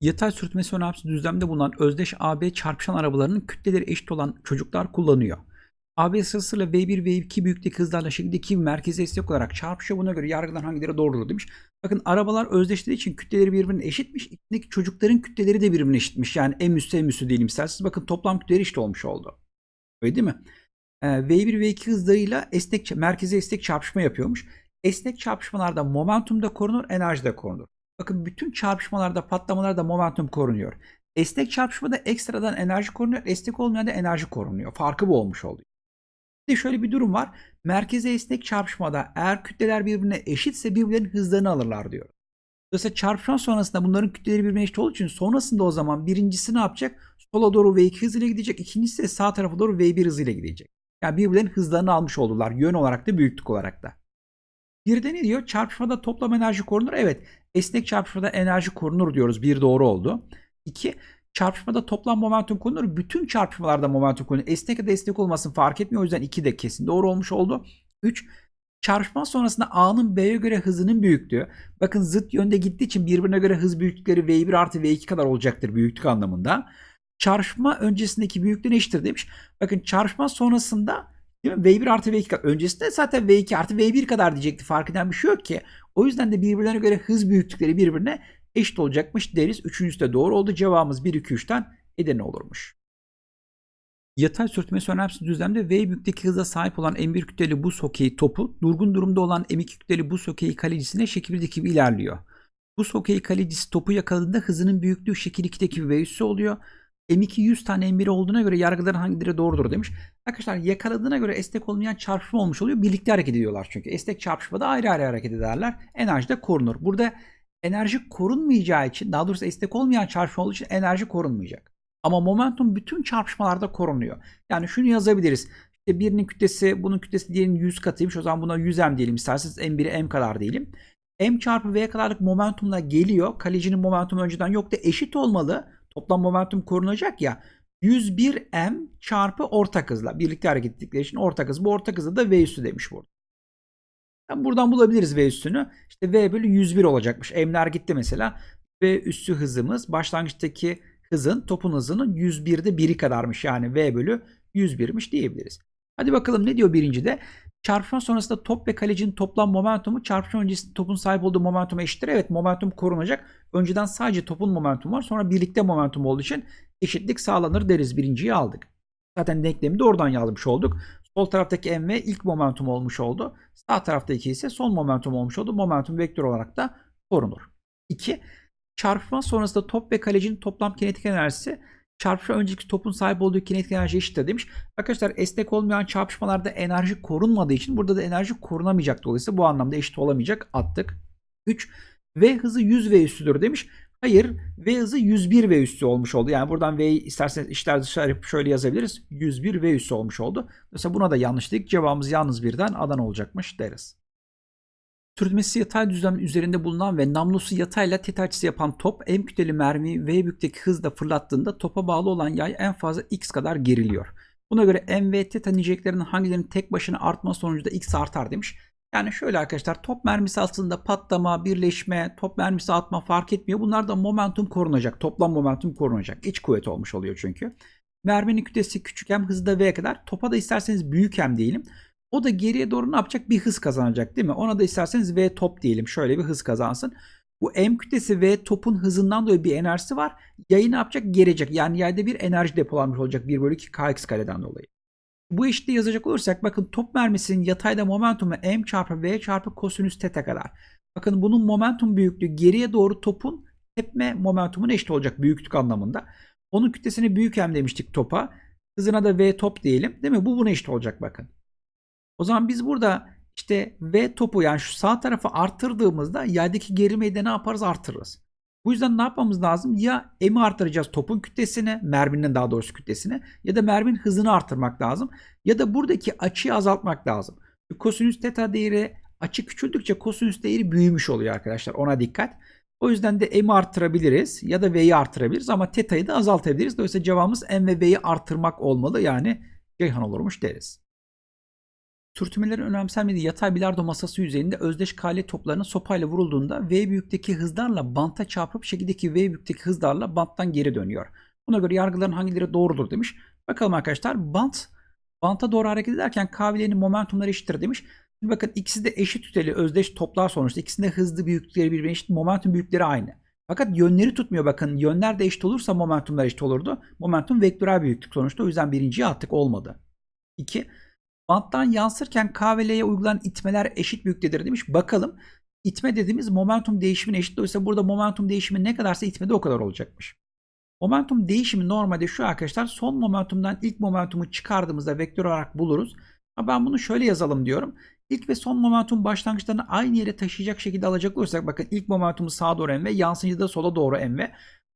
Yatay sürtmesi önemsiz düzlemde bulunan özdeş AB çarpışan arabalarının kütleleri eşit olan çocuklar kullanıyor. AB sırasıyla V1 ve V2 büyüklük hızlarla şekildeki merkeze esnek olarak çarpışıyor. Buna göre yargıdan hangileri doğrudur demiş. Bakın arabalar özdeştiği için kütleleri birbirine eşitmiş. İçindeki çocukların kütleleri de birbirine eşitmiş. Yani M üssü M üssü diyelim isterseniz. Bakın toplam kütleleri eşit olmuş oldu. Öyle değil mi? Ee, V1 ve V2 hızlarıyla esnek, merkeze esnek çarpışma yapıyormuş. Esnek çarpışmalarda momentum da korunur, enerji de korunur. Bakın bütün çarpışmalarda, patlamalarda momentum korunuyor. Esnek çarpışmada ekstradan enerji korunuyor, esnek olmayan da enerji korunuyor. Farkı bu olmuş oluyor. Bir de şöyle bir durum var. Merkeze esnek çarpışmada eğer kütleler birbirine eşitse birbirlerinin hızlarını alırlar diyor. Dolayısıyla çarpışma sonrasında bunların kütleleri birbirine eşit olduğu için sonrasında o zaman birincisi ne yapacak? Sola doğru V2 hızıyla gidecek. ikincisi de sağ tarafa doğru V1 hızıyla gidecek. Yani birbirlerinin hızlarını almış oldular. Yön olarak da büyüklük olarak da. Bir de ne diyor? Çarpışmada toplam enerji korunur. Evet. Esnek çarpışmada enerji korunur diyoruz. Bir doğru oldu. İki. Çarpışmada toplam momentum korunur. Bütün çarpışmalarda momentum korunur. Esnek ya da esnek olmasın fark etmiyor. O yüzden iki de kesin doğru olmuş oldu. Üç. Çarpışma sonrasında A'nın B'ye göre hızının büyüklüğü. Bakın zıt yönde gittiği için birbirine göre hız büyüklükleri V1 artı V2 kadar olacaktır büyüklük anlamında. Çarpışma öncesindeki büyüklüğün eşittir demiş. Bakın çarpışma sonrasında Değil mi? V1 artı V2 kadar. Öncesinde zaten V2 artı V1 kadar diyecekti. Fark eden bir şey yok ki. O yüzden de birbirlerine göre hız büyüklükleri birbirine eşit olacakmış deriz. Üçüncüsü de doğru oldu. Cevabımız 1, 2, 3'ten Edirne olurmuş. Yatay sürtmesi önemsiz düzlemde V büyüklükteki hıza sahip olan M1 kütleli buz hokeyi topu durgun durumda olan M2 kütleli buz hokeyi kalecisine şekil 1'deki gibi ilerliyor. Buz hokeyi kalecisi topu yakaladığında hızının büyüklüğü şekil 2'deki V üssü oluyor. M2 100 tane M1 olduğuna göre yargıların hangileri doğrudur demiş. Arkadaşlar yakaladığına göre esnek olmayan çarpışma olmuş oluyor. Birlikte hareket ediyorlar çünkü. Esnek çarpışmada ayrı ayrı hareket ederler. Enerji de korunur. Burada enerji korunmayacağı için daha doğrusu esnek olmayan çarpışma olduğu için enerji korunmayacak. Ama momentum bütün çarpışmalarda korunuyor. Yani şunu yazabiliriz. İşte birinin kütlesi bunun kütlesi diğerinin 100 katıymış. O zaman buna 100M diyelim isterseniz M1'e M kadar diyelim. M çarpı V kadarlık momentumla geliyor. Kalecinin momentumu önceden yoktu. Eşit olmalı. Toplam momentum korunacak ya. 101m çarpı ortak hızla birlikte hareket ettikleri için ortak hız. Bu ortak hızı da v üssü demiş burada. Yani buradan bulabiliriz v üssünü. İşte v bölü 101 olacakmış. M'ler gitti mesela. V üssü hızımız başlangıçtaki hızın topun hızının 101'de biri kadarmış. Yani v bölü 101'miş diyebiliriz. Hadi bakalım ne diyor birincide? Çarpışma sonrasında top ve kalecinin toplam momentumu çarpışma öncesinde topun sahip olduğu momentuma eşittir. Evet momentum korunacak. Önceden sadece topun momentumu var. Sonra birlikte momentum olduğu için eşitlik sağlanır deriz. Birinciyi aldık. Zaten denklemi de oradan yazmış olduk. Sol taraftaki m ve ilk momentum olmuş oldu. Sağ taraftaki ise son momentum olmuş oldu. Momentum vektör olarak da korunur. 2. Çarpışma sonrasında top ve kalecinin toplam kinetik enerjisi çarpışma önceki topun sahip olduğu kinetik enerji eşittir demiş. Arkadaşlar esnek olmayan çarpışmalarda enerji korunmadığı için burada da enerji korunamayacak dolayısıyla bu anlamda eşit olamayacak attık. 3. V hızı 100 V üstüdür demiş. Hayır V hızı 101 V üstü olmuş oldu. Yani buradan V'yi isterseniz işler dışarı şöyle yazabiliriz. 101 V üstü olmuş oldu. Mesela buna da yanlış. Cevabımız yalnız birden Adana olacakmış deriz. Sürtmesi yatay düzlem üzerinde bulunan ve namlusu yatayla tet açısı yapan top M kütleli mermiyi V büyüklükteki hızla fırlattığında topa bağlı olan yay en fazla x kadar geriliyor. Buna göre M ve teta niceliklerinin hangilerinin tek başına artma sonucunda x artar demiş. Yani şöyle arkadaşlar top mermisi aslında patlama, birleşme, top mermisi atma fark etmiyor. Bunlar da momentum korunacak. Toplam momentum korunacak. İç kuvvet olmuş oluyor çünkü. Merminin kütlesi küçük hem hızı da V kadar. Topa da isterseniz büyük hem diyelim. O da geriye doğru ne yapacak? Bir hız kazanacak değil mi? Ona da isterseniz V top diyelim. Şöyle bir hız kazansın. Bu M kütlesi V topun hızından dolayı bir enerjisi var. Yayı ne yapacak? Gerecek. Yani yayda bir enerji depolanmış olacak 1 bölü 2 kx kareden dolayı. Bu eşitliği yazacak olursak bakın top mermisinin yatayda momentumu M çarpı V çarpı kosinüs teta kadar. Bakın bunun momentum büyüklüğü geriye doğru topun tepme momentumuna eşit olacak büyüklük anlamında. Onun kütlesini büyük M demiştik topa. Hızına da V top diyelim. Değil mi? Bu buna eşit olacak bakın. O zaman biz burada işte V topu yani şu sağ tarafı arttırdığımızda yaydaki gerilmeyi de ne yaparız? Artırırız. Bu yüzden ne yapmamız lazım? Ya M'i artıracağız topun kütlesini, merminin daha doğrusu kütlesini ya da merminin hızını artırmak lazım. Ya da buradaki açıyı azaltmak lazım. Kosinüs teta değeri açı küçüldükçe kosinüs değeri büyümüş oluyor arkadaşlar. Ona dikkat. O yüzden de M'i artırabiliriz ya da V'yi artırabiliriz ama teta'yı da azaltabiliriz. Dolayısıyla cevabımız M ve V'yi artırmak olmalı. Yani Ceyhan olurmuş deriz. Sürtünmelerin önemsenmediği yatay bilardo masası yüzeyinde özdeş kale toplarının sopayla vurulduğunda V büyükteki hızlarla banta çarpıp şekildeki V büyükteki hızlarla banttan geri dönüyor. Buna göre yargıların hangileri doğrudur demiş. Bakalım arkadaşlar bant banta doğru hareket ederken kavlenin momentumları eşittir demiş. Şimdi bakın ikisi de eşit kütleli özdeş toplar sonuçta. İkisinde hızlı büyüklükleri birbirine eşit, momentum büyüklükleri aynı. Fakat yönleri tutmuyor bakın. Yönler de eşit olursa momentumlar eşit olurdu. Momentum vektörel büyüklük sonuçta. O yüzden birinciye attık olmadı. 2. Banttan yansırken K ve L'ye uygulanan itmeler eşit büyüklüktedir demiş. Bakalım. İtme dediğimiz momentum değişimine eşit. Dolayısıyla burada momentum değişimi ne kadarsa itme de o kadar olacakmış. Momentum değişimi normalde şu arkadaşlar son momentumdan ilk momentumu çıkardığımızda vektör olarak buluruz. Ama ben bunu şöyle yazalım diyorum. İlk ve son momentum başlangıçlarını aynı yere taşıyacak şekilde alacak olursak bakın ilk momentumu sağa doğru mv, yansıyıcı da sola doğru mv.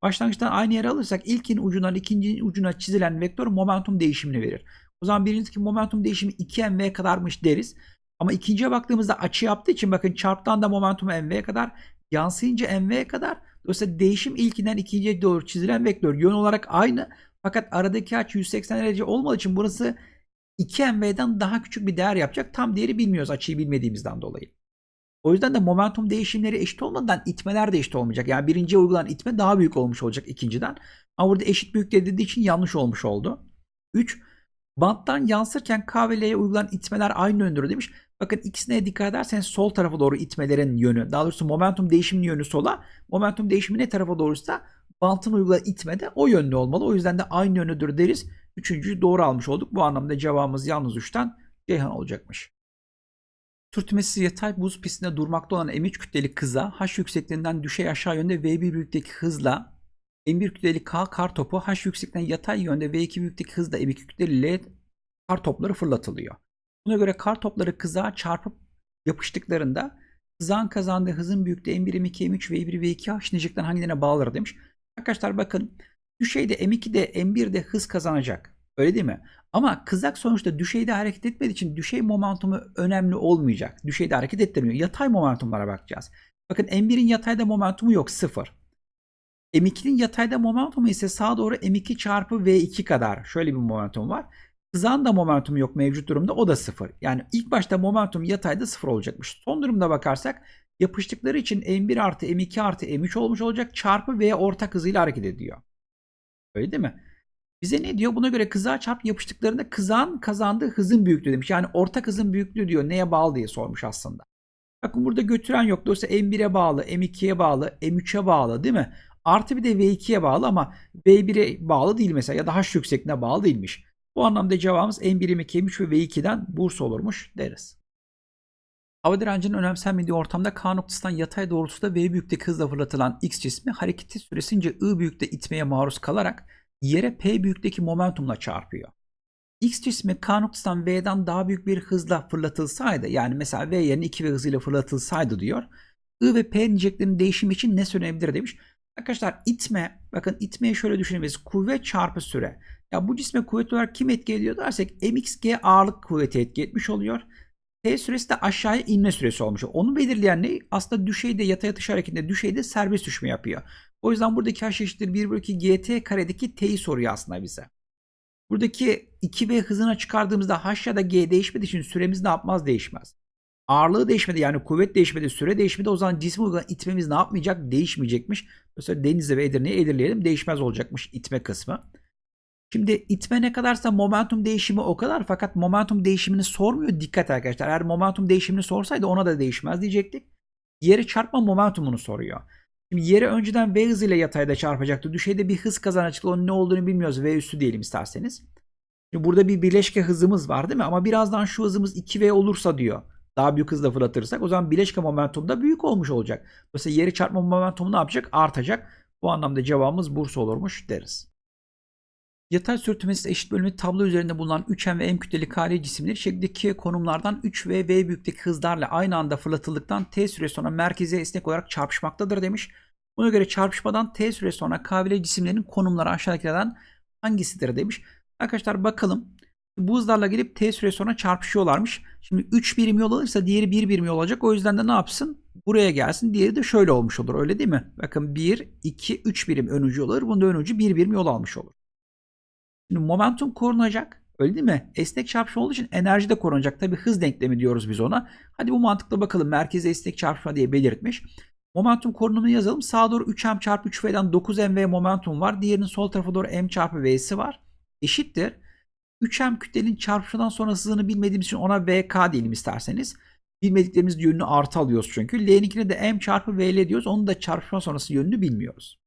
Başlangıçtan aynı yere alırsak ilkin ucundan ikincinin ucuna çizilen vektör momentum değişimini verir. O zaman birincisi momentum değişimi 2 mv kadarmış deriz. Ama ikinciye baktığımızda açı yaptığı için bakın çarptan da momentum mv'ye kadar, yansıyınca mv'ye kadar. Dolayısıyla değişim ilkinden ikinciye doğru çizilen vektör yön olarak aynı. Fakat aradaki açı 180 derece olmadığı için burası 2 mv'den daha küçük bir değer yapacak. Tam değeri bilmiyoruz açıyı bilmediğimizden dolayı. O yüzden de momentum değişimleri eşit olmadan itmeler de eşit olmayacak. Yani birinciye uygulanan itme daha büyük olmuş olacak ikinciden. Ama burada eşit büyük dediği için yanlış olmuş oldu. 3. Banttan yansırken K ve L'ye uygulanan itmeler aynı yöndür demiş. Bakın ikisine dikkat ederseniz sol tarafa doğru itmelerin yönü. Daha doğrusu momentum değişiminin yönü sola. Momentum değişimi ne tarafa doğruysa bantın uygulanan itme de o yönlü olmalı. O yüzden de aynı yönüdür deriz. Üçüncüyü doğru almış olduk. Bu anlamda cevabımız yalnız 3'ten Ceyhan olacakmış. Sürtünmesiz yatay buz pistinde durmakta olan M3 kütleli kıza H yüksekliğinden düşey aşağı yönde V1 büyüklükteki hızla M1 kütleli K kar topu H yüksekliğinden yatay yönde V2 büyüklükteki hızla M2 kütleli L kar topları fırlatılıyor. Buna göre kar topları kıza çarpıp yapıştıklarında kızağın kazandığı hızın büyüklüğü M1, M2, M3, V1, V2 H nicikten hangilerine bağlıdır demiş. Arkadaşlar bakın düşeyde M2'de M1'de hız kazanacak. Öyle değil mi? Ama kızak sonuçta düşeyde hareket etmediği için düşey momentumu önemli olmayacak. Düşeyde hareket ettirmiyor. Yatay momentumlara bakacağız. Bakın M1'in yatayda momentumu yok. Sıfır. M2'nin yatayda momentumu ise sağa doğru M2 çarpı V2 kadar. Şöyle bir momentum var. Kızağın da momentumu yok mevcut durumda. O da sıfır. Yani ilk başta momentum yatayda sıfır olacakmış. Son durumda bakarsak yapıştıkları için M1 artı M2 artı M3 olmuş olacak. Çarpı V ortak hızıyla hareket ediyor. Öyle değil mi? Bize ne diyor? Buna göre kızağa çarp yapıştıklarında kızağın kazandığı hızın büyüklüğü demiş. Yani ortak hızın büyüklüğü diyor. Neye bağlı diye sormuş aslında. Bakın burada götüren yok. Dolayısıyla M1'e bağlı, M2'ye bağlı, M3'e bağlı değil mi? Artı bir de V2'ye bağlı ama V1'e bağlı değil mesela ya da H yüksekliğine bağlı değilmiş. Bu anlamda cevabımız M1, M2, M3 ve V2'den Bursa olurmuş deriz. Hava direncinin önemsenmediği ortamda K noktasından yatay doğrultuda V büyüklükteki hızla fırlatılan X cismi hareketi süresince I büyüklükte itmeye maruz kalarak yere P büyüklükteki momentumla çarpıyor. X cismi K noktasından V'den daha büyük bir hızla fırlatılsaydı yani mesela V yerine 2V hızıyla fırlatılsaydı diyor. I ve P niceklerinin değişimi için ne söylenebilir demiş. Arkadaşlar itme, bakın itmeyi şöyle düşünebiliriz. Kuvvet çarpı süre. Ya bu cisme kuvvet olarak kim etki ediyor dersek mxg ağırlık kuvveti etki etmiş oluyor. T süresi de aşağıya inme süresi olmuş. Onu belirleyen ne? Aslında düşeyde yatay atış hareketinde düşeyde serbest düşme yapıyor. O yüzden buradaki h eşittir 1 bölü 2 gt karedeki t'yi soruyor aslında bize. Buradaki 2v hızına çıkardığımızda h ya da g değişmediği için süremiz ne yapmaz değişmez. Ağırlığı değişmedi yani kuvvet değişmedi, süre değişmedi. O zaman cismi uygulanan itmemiz ne yapmayacak? Değişmeyecekmiş. Mesela Denizli ve Edirne'yi Edirleyelim değişmez olacakmış itme kısmı. Şimdi itme ne kadarsa momentum değişimi o kadar fakat momentum değişimini sormuyor. Dikkat arkadaşlar. Eğer momentum değişimini sorsaydı ona da değişmez diyecektik. Yere çarpma momentumunu soruyor. Şimdi yere önceden V hızıyla yatayda çarpacaktı. Düşeyde bir hız kazanacaktı. Onun ne olduğunu bilmiyoruz. V üstü diyelim isterseniz. Şimdi burada bir bileşke hızımız var değil mi? Ama birazdan şu hızımız 2V olursa diyor. Daha büyük hızla fırlatırsak o zaman bileşke momentum da büyük olmuş olacak. Mesela yeri çarpma momentumu ne yapacak? Artacak. Bu anlamda cevabımız Bursa olurmuş deriz. Yatay sürtünmesi eşit bölümü tablo üzerinde bulunan 3M ve M kütleli kare cisimleri şekildeki konumlardan 3 ve V büyüklükteki hızlarla aynı anda fırlatıldıktan T süre sonra merkeze esnek olarak çarpışmaktadır demiş. Buna göre çarpışmadan T süre sonra K ve L cisimlerin konumları aşağıdakilerden hangisidir demiş. Arkadaşlar bakalım. Bu hızlarla gelip T süre sonra çarpışıyorlarmış. Şimdi 3 birim yol alırsa diğeri 1 birim yol olacak. O yüzden de ne yapsın? Buraya gelsin. Diğeri de şöyle olmuş olur. Öyle değil mi? Bakın 1, 2, 3 birim ön ucu olur. Bunda ön ucu 1 birim yol almış olur. Şimdi momentum korunacak. Öyle değil mi? Esnek çarpışma olduğu için enerji de korunacak. Tabii hız denklemi diyoruz biz ona. Hadi bu mantıkla bakalım. Merkeze esnek çarpışma diye belirtmiş. Momentum korunumunu yazalım. Sağa doğru 3m çarpı 3v'den 9mv momentum var. Diğerinin sol tarafa doğru m çarpı v'si var. Eşittir. 3m kütlenin çarpışmadan sonra hızını bilmediğimiz için ona vk diyelim isterseniz. Bilmediklerimiz yönünü artı alıyoruz çünkü. L'ninkine de m çarpı vl diyoruz. Onun da çarpışma sonrası yönünü bilmiyoruz.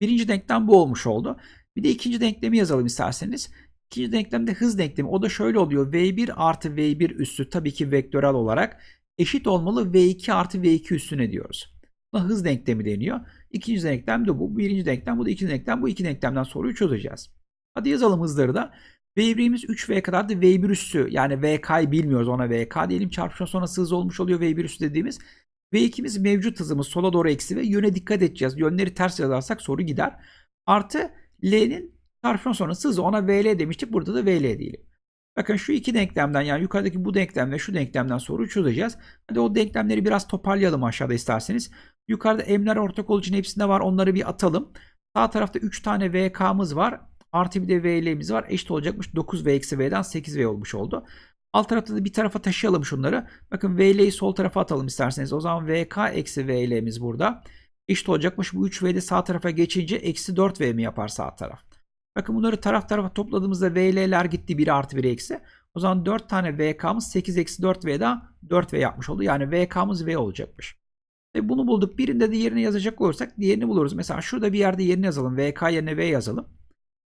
Birinci denklem bu olmuş oldu. Bir de ikinci denklemi yazalım isterseniz. İkinci denklemde hız denklemi. O da şöyle oluyor. V1 artı V1 üssü tabii ki vektörel olarak eşit olmalı V2 artı V2 üssüne diyoruz. Buna hız denklemi deniyor. İkinci denklem de bu. Birinci denklem bu da ikinci denklem. Bu iki denklemden soruyu çözeceğiz. Hadi yazalım hızları da. V1'imiz 3V kadar da V1 üssü yani VK'yı bilmiyoruz ona VK diyelim çarpışma sonrası hız olmuş oluyor V1 üssü dediğimiz. V2'miz mevcut hızımız sola doğru eksi ve yöne dikkat edeceğiz. Yönleri ters yazarsak soru gider. Artı L'nin çarpışma sonrası hızı ona VL demiştik. Burada da VL diyelim. Bakın şu iki denklemden yani yukarıdaki bu denklem ve şu denklemden soruyu çözeceğiz. Hadi o denklemleri biraz toparlayalım aşağıda isterseniz. Yukarıda m'ler ortak olduğu için hepsinde var. Onları bir atalım. Sağ tarafta 3 tane VK'mız var. Artı bir de VL'miz var. Eşit olacakmış. 9V eksi V'den 8V olmuş oldu. Alt tarafta da bir tarafa taşıyalım şunları. Bakın VL'yi sol tarafa atalım isterseniz. O zaman VK eksi VL'miz burada. Eşit olacakmış. Bu 3V de sağ tarafa geçince eksi 4V mi yapar sağ taraf? Bakın bunları taraf tarafa topladığımızda VL'ler gitti 1 artı 1 eksi. O zaman 4 tane VK'mız 8 eksi 4V'da 4V yapmış oldu. Yani VK'mız V olacakmış. E bunu bulduk. Birinde de yerine yazacak olursak diğerini buluruz. Mesela şurada bir yerde yerini yazalım. VK yerine V yazalım.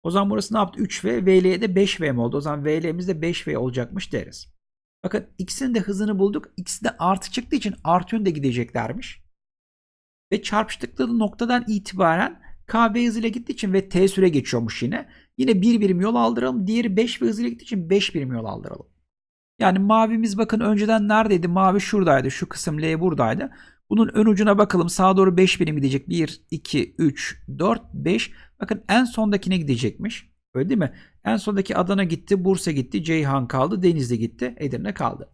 O zaman burası ne yaptı? 3V. VL'ye de 5V mi oldu? O zaman VL'miz de 5V olacakmış deriz. Bakın ikisinin de hızını bulduk. İkisi de artı çıktığı için artı yönde gideceklermiş. Ve çarpıştıkları noktadan itibaren KB hızıyla gittiği için ve T süre geçiyormuş yine. Yine bir birim yol aldıralım. Diğeri 5 ve hızıyla gittiği için 5 birim yol aldıralım. Yani mavimiz bakın önceden neredeydi? Mavi şuradaydı. Şu kısım L buradaydı. Bunun ön ucuna bakalım. Sağa doğru 5 birim gidecek. 1, 2, 3, 4, 5. Bakın en sondakine gidecekmiş. Öyle değil mi? En sondaki Adana gitti, Bursa gitti, Ceyhan kaldı, Denizli gitti, Edirne kaldı.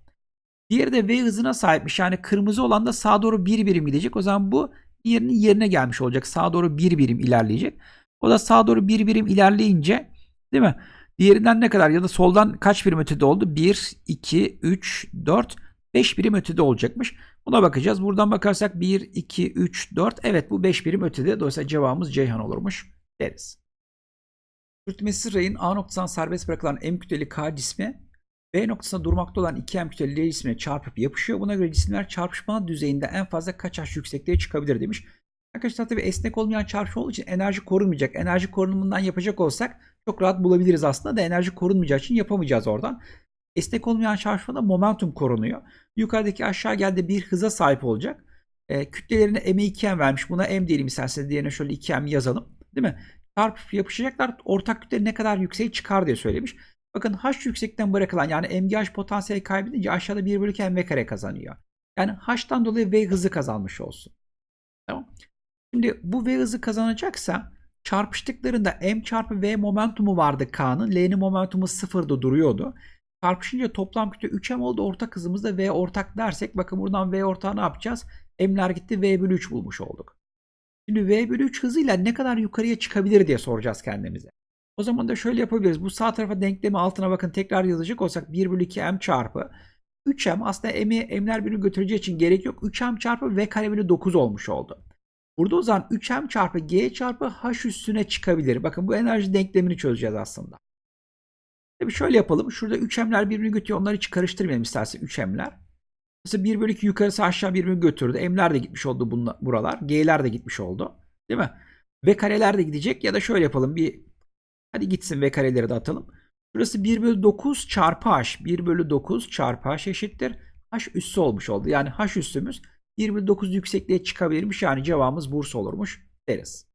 Diğeri de V hızına sahipmiş. Yani kırmızı olan da sağa doğru 1 birim gidecek. O zaman bu diğerinin yerine gelmiş olacak. Sağa doğru 1 birim ilerleyecek. O da sağa doğru 1 birim ilerleyince değil mi? Diğerinden ne kadar ya da soldan kaç birim ötede oldu? 1, 2, 3, 4, 5 birim ötede olacakmış. Buna bakacağız. Buradan bakarsak 1, 2, 3, 4. Evet bu 5 birim ötede. Dolayısıyla cevabımız Ceyhan olurmuş deriz. Sürtmesiz rayın A noktasından serbest bırakılan M kütleli K cismi B noktasında durmakta olan 2 M kütleli L cismine çarpıp yapışıyor. Buna göre cisimler çarpışma düzeyinde en fazla kaç H yüksekliğe çıkabilir demiş. Arkadaşlar tabii esnek olmayan çarpışma olduğu için enerji korunmayacak. Enerji korunumundan yapacak olsak çok rahat bulabiliriz aslında da enerji korunmayacağı için yapamayacağız oradan. Esnek olmayan çarpışmada momentum korunuyor. Yukarıdaki aşağı geldi bir hıza sahip olacak. E, kütlelerine m'e 2m vermiş. Buna m diyelim isterseniz. Diğerine şöyle 2m yazalım. Değil mi? Çarpıp yapışacaklar. Ortak kütle ne kadar yükseğe çıkar diye söylemiş. Bakın h yüksekten bırakılan yani mgh potansiyeli kaybedince aşağıda 1 bölü m kare kazanıyor. Yani h'tan dolayı v hızı kazanmış olsun. Tamam. Şimdi bu v hızı kazanacaksa çarpıştıklarında m çarpı v momentumu vardı k'nın. L'nin momentumu sıfırda duruyordu. Çarpışınca toplam kütle 3m oldu. Ortak hızımız da v ortak dersek bakın buradan v ortağı ne yapacağız? M'ler gitti v bölü 3 bulmuş olduk. Şimdi v bölü 3 hızıyla ne kadar yukarıya çıkabilir diye soracağız kendimize. O zaman da şöyle yapabiliriz. Bu sağ tarafa denklemi altına bakın tekrar yazacak olsak 1 bölü 2 m çarpı 3m aslında m'i m'ler birini götüreceği için gerek yok. 3m çarpı v kare bölü 9 olmuş oldu. Burada o zaman 3m çarpı g çarpı h üstüne çıkabilir. Bakın bu enerji denklemini çözeceğiz aslında. Tabii şöyle yapalım. Şurada 3m'ler birbirini götürüyor. Onları hiç karıştırmayalım istersen 3m'ler. Mesela 1 bölü 2 yukarısı aşağı birbirini götürdü. M'ler de gitmiş oldu bunlar, buralar. G'ler de gitmiş oldu. Değil mi? V kareler de gidecek. Ya da şöyle yapalım. Bir Hadi gitsin V kareleri de atalım. Burası 1 bölü 9 çarpı H. 1 bölü 9 çarpı H eşittir. H üssü olmuş oldu. Yani H üssümüz 1 bölü 9 yüksekliğe çıkabilirmiş. Yani cevabımız Bursa olurmuş deriz.